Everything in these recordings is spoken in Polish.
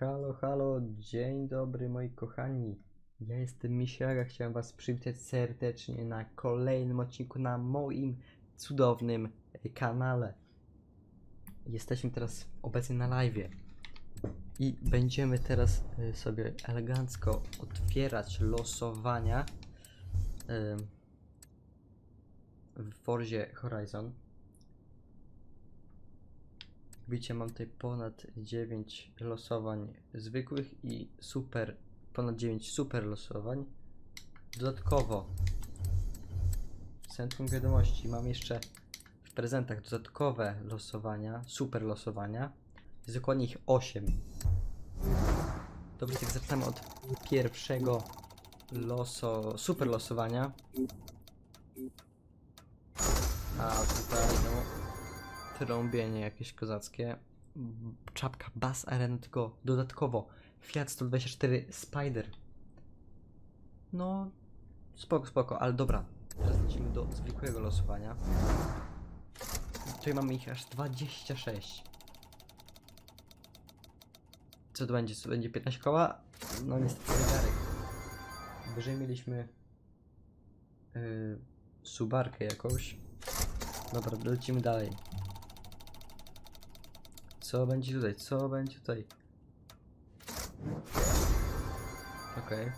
Halo, halo, dzień dobry moi kochani. Ja jestem Misiaga, chciałem was przywitać serdecznie na kolejnym odcinku na moim cudownym e, kanale. Jesteśmy teraz obecnie na live i będziemy teraz e, sobie elegancko otwierać losowania w Forzie Horizon. Widzicie, mam tutaj ponad 9 losowań zwykłych i super, ponad 9 super losowań. Dodatkowo w centrum wiadomości mam jeszcze w prezentach dodatkowe losowania, super losowania. Jest dokładnie ich 8. Dobrze, tak zaczynamy od pierwszego loso, super losowania. Trąbienie jakieś kozackie. Czapka Bass Arena, tylko dodatkowo Fiat 124 Spider. No, spoko, spoko, ale dobra. Teraz lecimy do zwykłego losowania. Tutaj mamy ich aż 26. Co to będzie? Co to będzie 15 koła? No niestety zegarek. Wyżej mieliśmy yy, subarkę jakąś. Dobra, lecimy dalej. Co będzie tutaj? Co będzie tutaj? Okej.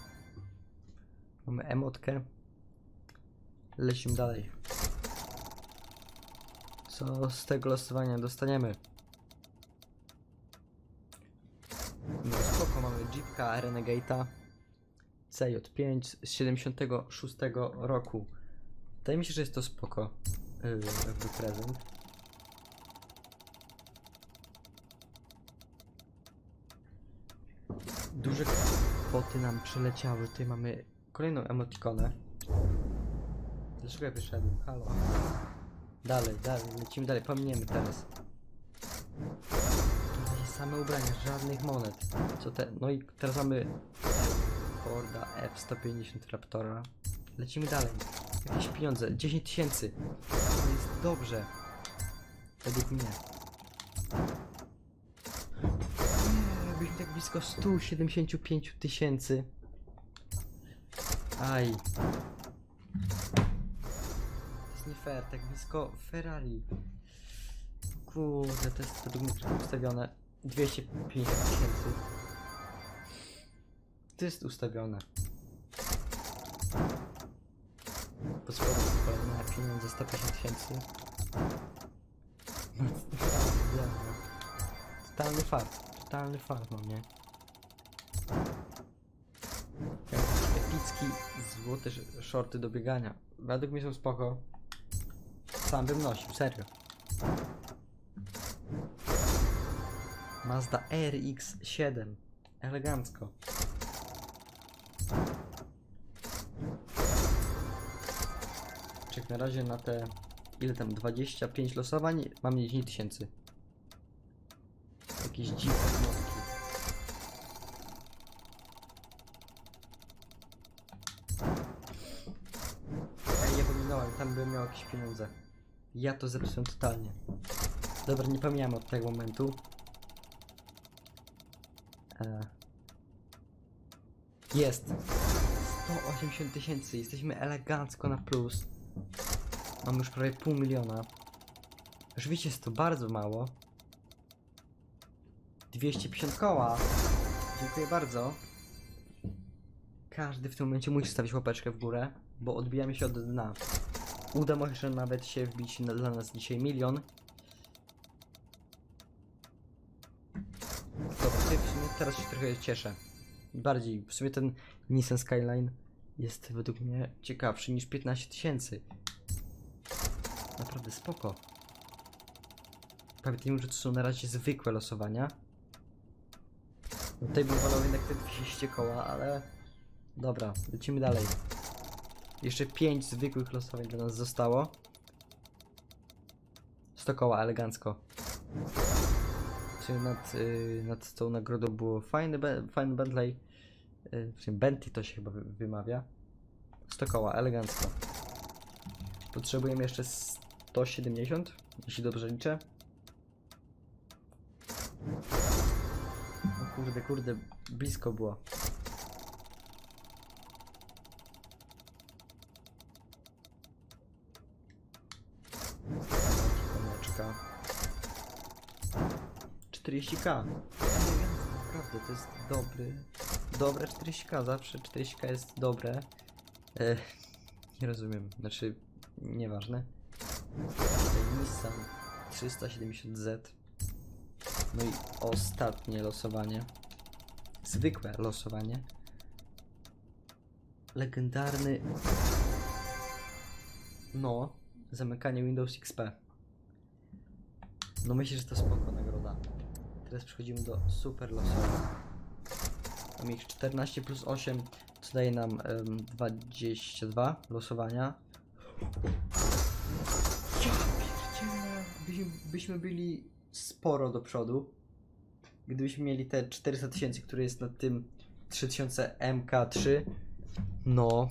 Mamy emotkę. Lecimy dalej. Co z tego losowania dostaniemy? No spoko, mamy Jeepka Renegade'a CJ5 z 76 roku. Wydaje mi się, że jest to spoko. Yy, prezent. Duże kwoty nam przeleciały. Tutaj mamy kolejną emotikonę. Dlaczego ja wyszedłem? Halo. Dalej, dalej, lecimy dalej. Pominiemy teraz. Tutaj same ubrania, żadnych monet. Co te? No i teraz mamy Forda F-150 Raptora. Lecimy dalej. Jakieś pieniądze. 10 tysięcy. To jest dobrze. Według mnie. Tak blisko 175 tysięcy. Aj. To jest nie fair, tak blisko Ferrari. Kurde, to jest według mnie trochę ustawione. 250 tysięcy. To jest ustawione. Po spodem kolejne pieniądze 150 tysięcy. No, no. Totalny fart, totalny fart mam, nie? Epicki złote shorty do biegania. Według mnie są spoko. Sam bym nosił, serio. Mazda RX-7. Elegancko. Czek na razie na te ile tam 25 losowań mam 10 tysięcy. Jakieś dziwne motki. Ej, nie pominąłem, tam bym miał jakieś pieniądze. Ja to zepsułem totalnie. Dobra, nie pomijamy od tego momentu. E... Jest. 180 tysięcy, jesteśmy elegancko na plus. Mamy już prawie pół miliona. Oczywiście jest to bardzo mało. 250 koła. Dziękuję bardzo. Każdy w tym momencie musi stawić łapeczkę w górę, bo odbijamy się od dna. Uda może nawet się wbić na, dla nas dzisiaj milion. Tutaj w sumie teraz się trochę cieszę. Bardziej, w sumie ten Nissan Skyline jest według mnie ciekawszy niż 15 tysięcy. Naprawdę spoko. Pamiętajmy, że to są na razie zwykłe losowania. Tutaj bym wolał jednak te 200 koła, ale... Dobra, lecimy dalej. Jeszcze 5 zwykłych losowań dla nas zostało. 100 koła, elegancko. Czyli nad, y, nad tą nagrodą było fajny, be, fajny Bentley. Y, sumie Bentley to się chyba wy- wymawia. 100 koła, elegancko. Potrzebujemy jeszcze 170, jeśli dobrze liczę. Kurde, kurde, blisko było. Koneczka. 40k. Naprawdę, to jest dobry. Dobre 40k, zawsze 40k jest dobre. E, nie rozumiem, znaczy, nieważne. Tutaj Nissan 370Z. No i ostatnie losowanie. Zwykłe losowanie. Legendarny. No, zamykanie Windows XP. No myślę, że to spoko nagroda. Teraz przechodzimy do super losowania. Mam ich 14 plus 8, co daje nam em, 22 losowania. Ja pierdzielę, byśmy, byśmy byli sporo do przodu. Gdybyśmy mieli te 400 tysięcy, które jest na tym 3000 MK3. No,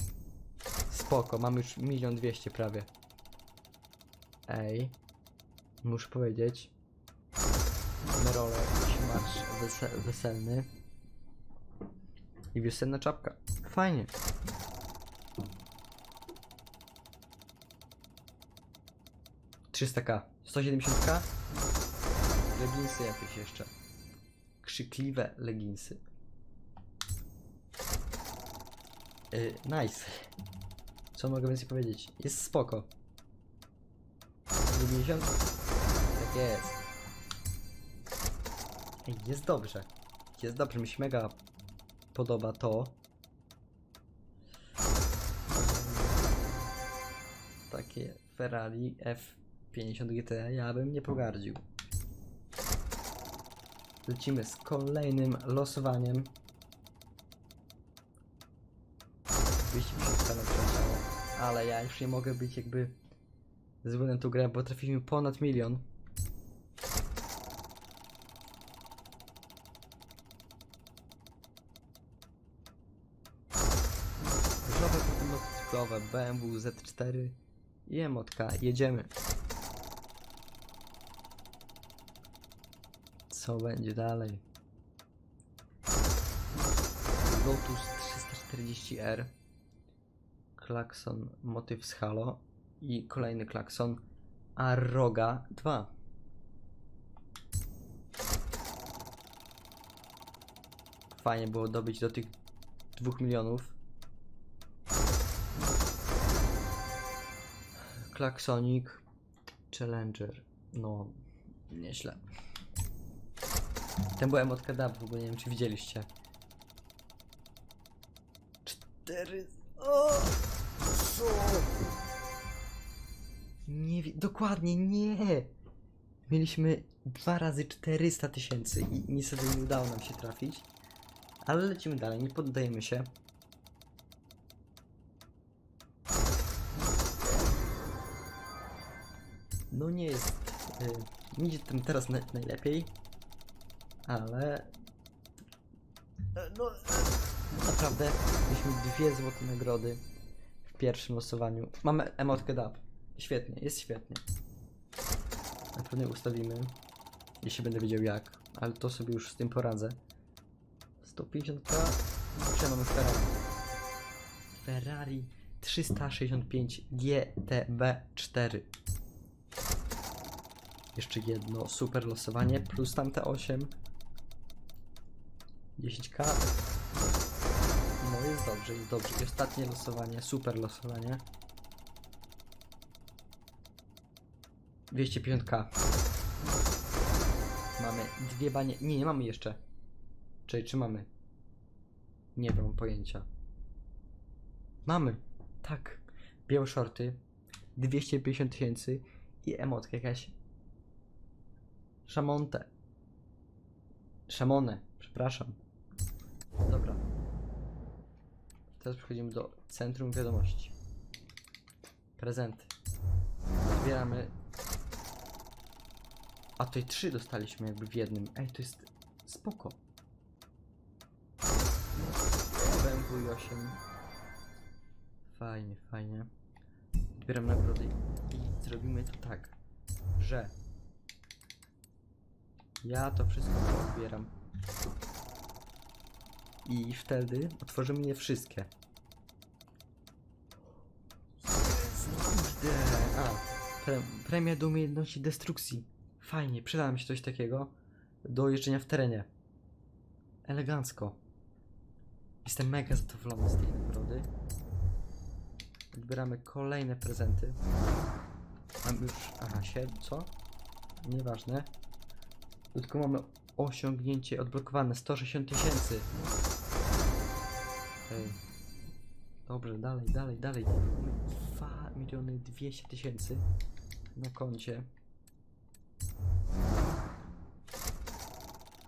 spoko, mamy już 1 200 prawie. Ej, muszę powiedzieć. Mamy rolę, jakiś marsz wese weselny. I wiosenna czapka. Fajnie. k 170k? Leginsy jakieś jeszcze. Krzykliwe leginsy. Yy, nice. Co mogę więcej powiedzieć? Jest spoko. 90? Tak jest. Jest dobrze. Jest dobrze, mi się mega podoba to. Takie Ferrari F50 GT ja bym nie pogardził. Lecimy z kolejnym losowaniem. 250 na przeleciało. Ale ja już nie mogę być jakby zły na tą grę, bo trafiliśmy ponad milion. Nowe BMW Z4 i emotka. Jedziemy. Co będzie dalej? Lotus 340R. Klakson motyw z Halo. I kolejny klakson Arroga 2. Fajnie było dobić do tych 2 milionów. Klaksonik Challenger. No, nieźle. Ten był emotka dub, w ogóle nie wiem czy widzieliście. Cztery... O! Nie wi- dokładnie nie! Mieliśmy dwa razy 400 tysięcy i niestety nie udało nam się trafić. Ale lecimy dalej, nie poddajemy się. No nie jest... Y, nie idzie tym teraz na, najlepiej. Ale... E, No... Naprawdę, mieliśmy dwie złote nagrody w pierwszym losowaniu. Mamy emotkę DAP. Świetnie, jest świetnie. Na pewno ustawimy, jeśli będę wiedział jak, ale to sobie już z tym poradzę. 150k. Czy mamy Ferrari? Ferrari 365 GTB4. Jeszcze jedno super losowanie, plus tamte 8. 10k. No jest dobrze, jest dobrze. I ostatnie losowanie, super losowanie. 250k. Mamy dwie banie. Nie, nie mamy jeszcze. Czyli czy mamy? Nie mam pojęcia. Mamy. Tak. Białe shorty. 250 tysięcy i emotka jakaś. Szamontę. Szamonę, przepraszam. Dobra. Teraz przechodzimy do centrum wiadomości. Prezenty. Zbieramy. A tutaj trzy dostaliśmy jakby w jednym. Ej, to jest spoko. BMW 8. Fajnie, fajnie. Odbieram nagrody i zrobimy to tak, że ja to wszystko odbieram I wtedy otworzymy je wszystkie. Kurde. A, pre, premia do umiejętności destrukcji. Fajnie, przyda mi się coś takiego do jeżdżenia w terenie. Elegancko. Jestem mega zadowolony z tej nagrody. Odbieramy kolejne prezenty. Mam już. Aha, się, co? Nieważne. Tylko mamy osiągnięcie odblokowane 160 tysięcy. Dobrze, dalej, dalej, dalej. Mamy 2 miliony 200 tysięcy na koncie.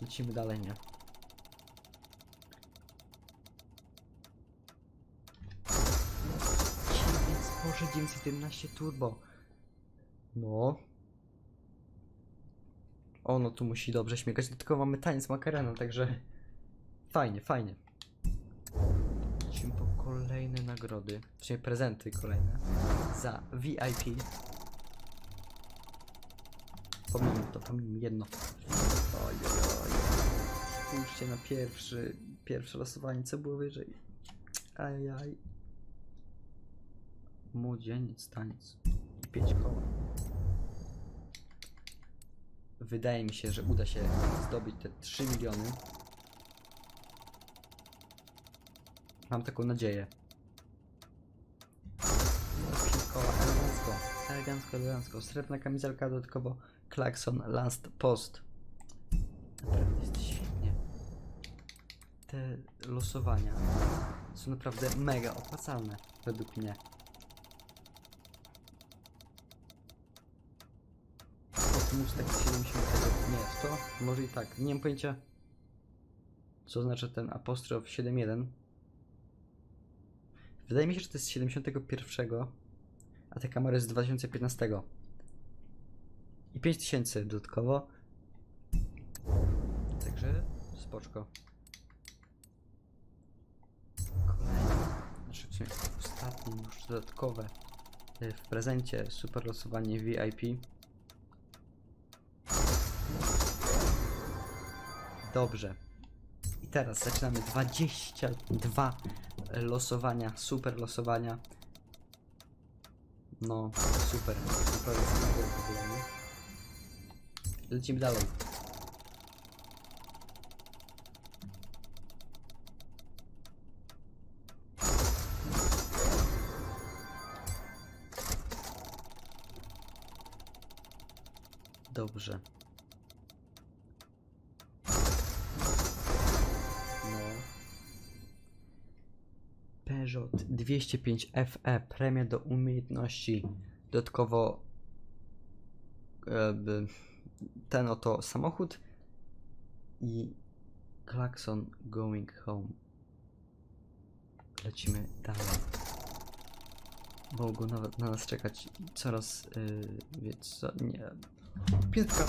Lecimy dalej, nie? Boże, 911 turbo. No. O, no tu musi dobrze śmigać, tylko mamy tańc makarena, także fajnie, fajnie. Kolejne nagrody, czyli prezenty kolejne za VIP. Pomijmy to, pomijmy jedno. Oj, oj. Spójrzcie na pierwszy, pierwsze losowanie, co było wyżej. Ajaj. Młodzieniec, taniec. I pięć koła. Wydaje mi się, że uda się zdobyć te 3 miliony. Mam taką nadzieję. Elegancko. Elegancko. Srebrna kamizelka, dodatkowo klakson last post. Naprawdę jest świetnie. Te losowania są naprawdę mega opłacalne, według mnie. Mustek 70 nie jest to? Może i tak. Nie mam pojęcia co oznacza ten apostrof 7.1. Wydaje mi się, że to jest z 71, a ta kamera jest z 2015. I 5000 dodatkowo. Także spoczko. Kolejne, znaczy ostatnie już dodatkowe w prezencie super losowanie VIP. Dobrze. I teraz zaczynamy 22 losowania, super losowania. No, super. Super jest mega zadowolony. Lecimy dalej. Peugeot 205 FE premia do umiejętności. Dodatkowo ten oto samochód i klakson going home. Lecimy dalej. Mogą na, na nas czekać coraz yy, nie. Piętka.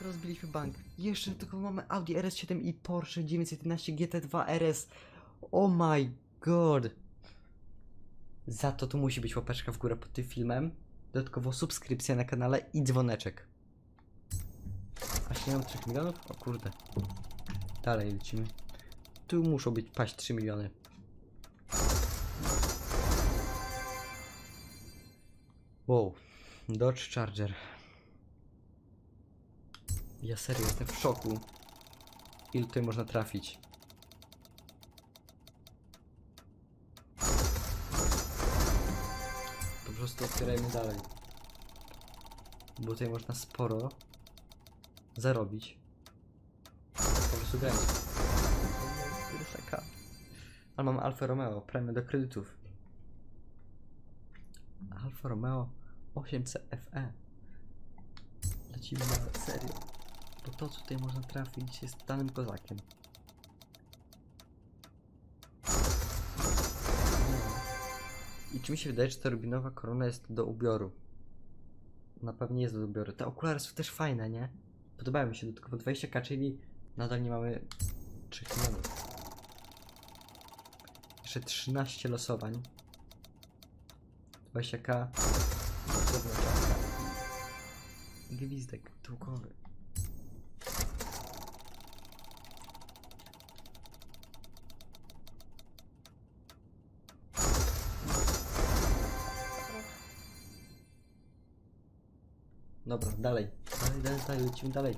Rozbiliśmy bank. Jeszcze tylko mamy Audi RS7 i Porsche 911 GT2 RS. Oh my god. Za to tu musi być łapeczka w górę pod tym filmem. Dodatkowo subskrypcja na kanale i dzwoneczek. Aż nie mam 3 milionów? O kurde. Dalej lecimy. Tu muszą być paść 3 miliony. Wow. Dodge Charger. Ja serio jestem w szoku. Ile tutaj można trafić? Prostu otwierajmy dalej. Bo tutaj można sporo zarobić. Po prostu. Taka. Ale mam Alfa Romeo, premię do kredytów. Alfa Romeo 8C FE. Lecimy na serio. Bo to, co tutaj można trafić, jest danym kozakiem. I czy mi się wydaje, że ta rubinowa korona jest do ubioru? Na pewno jest do ubioru. Te okulary są też fajne, nie? Podobają mi się dodatkowo 20k, czyli nadal nie mamy 3 milionów. Jeszcze 13 losowań. 20k. Dobra czapka i gwizdek długowy. Dalej. Dalej, dalej, dalej, lecimy dalej.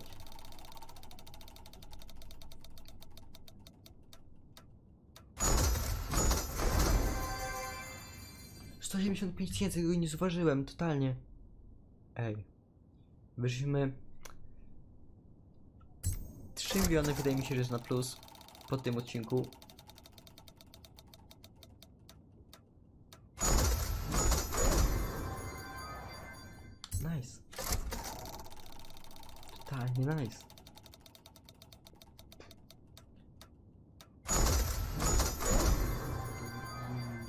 Sto siedemdziesiąt pięć tysięcy, go nie zauważyłem, totalnie. Ej. Wyszliśmy... 3 miliony wydaje mi się, że jest na plus po tym odcinku. Nice.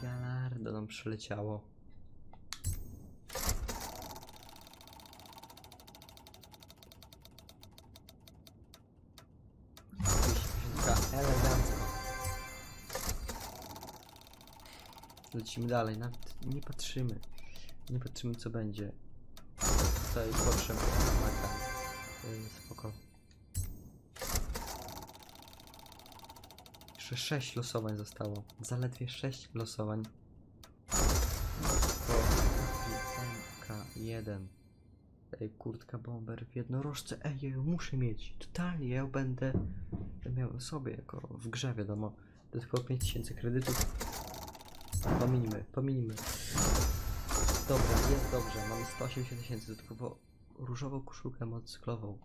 Galardo nam przyleciało. Elegancko. Lecimy dalej, nawet nie patrzymy. Nie patrzymy co będzie. Tutaj Porsche Spoko. Jeszcze 6 losowań zostało. Zaledwie 6 losowań. Po MK1. Ej, kurtka bomber w jednorożce. Ej, ja ją muszę mieć. Totalnie, ja ją będę miał sobie jako w grze, wiadomo. Dodatkowo 5000 kredytów. Pominimy, pominimy. Dobra, jest dobrze. Mamy 180 tysięcy, dodatkowo różową koszulkę motocyklową.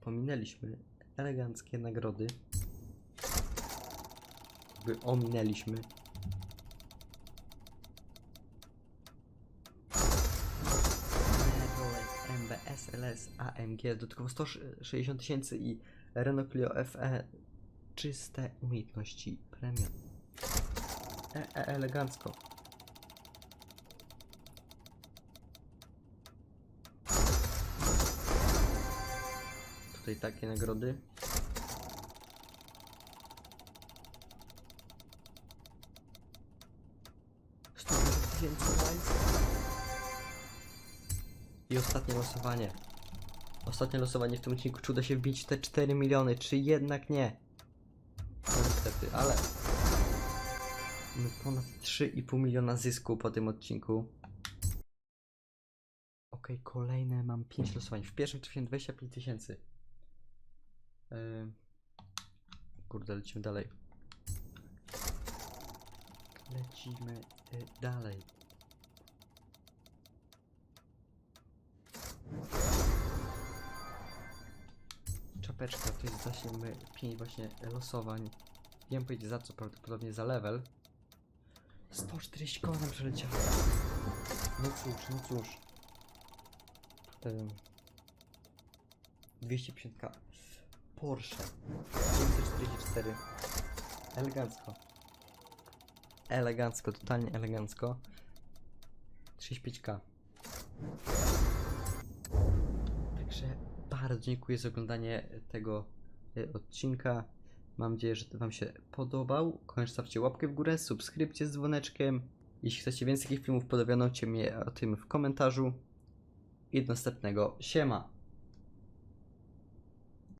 Pominęliśmy eleganckie nagrody. Jakby ominęliśmy. Chevrolet MBS LS AMG dodatkowo 160 tysięcy i Renault Clio FE czyste umiejętności premium. E, e, elegancko. Tutaj takie nagrody. I ostatnie losowanie. Ostatnie losowanie w tym odcinku. Czy uda się wbić te 4 miliony, czy jednak nie? No niestety, ale... Mamy ponad 3,5 miliona zysku po tym odcinku. Okej, kolejne mam 5 losowań. W pierwszym trafiłem 25 tysięcy. Yy... Kurde, lecimy dalej. Lecimy y, dalej. Czapeczka to jest właśnie my 5 właśnie losowań. Wiem powiedzieć za co, prawdopodobnie za level. 140 koła nam przeleciało. No cóż, no cóż. Ym. 250k. Porsche 944. Elegancko. Elegancko, totalnie elegancko. 35k. Bardzo dziękuję za oglądanie tego e, odcinka. Mam nadzieję, że Wam się podobał. Koniecznie stawcie łapkę w górę, subskrypcję z dzwoneczkiem. Jeśli chcecie więcej takich filmów, podowiadujcie mnie o tym w komentarzu. I do następnego. Siema!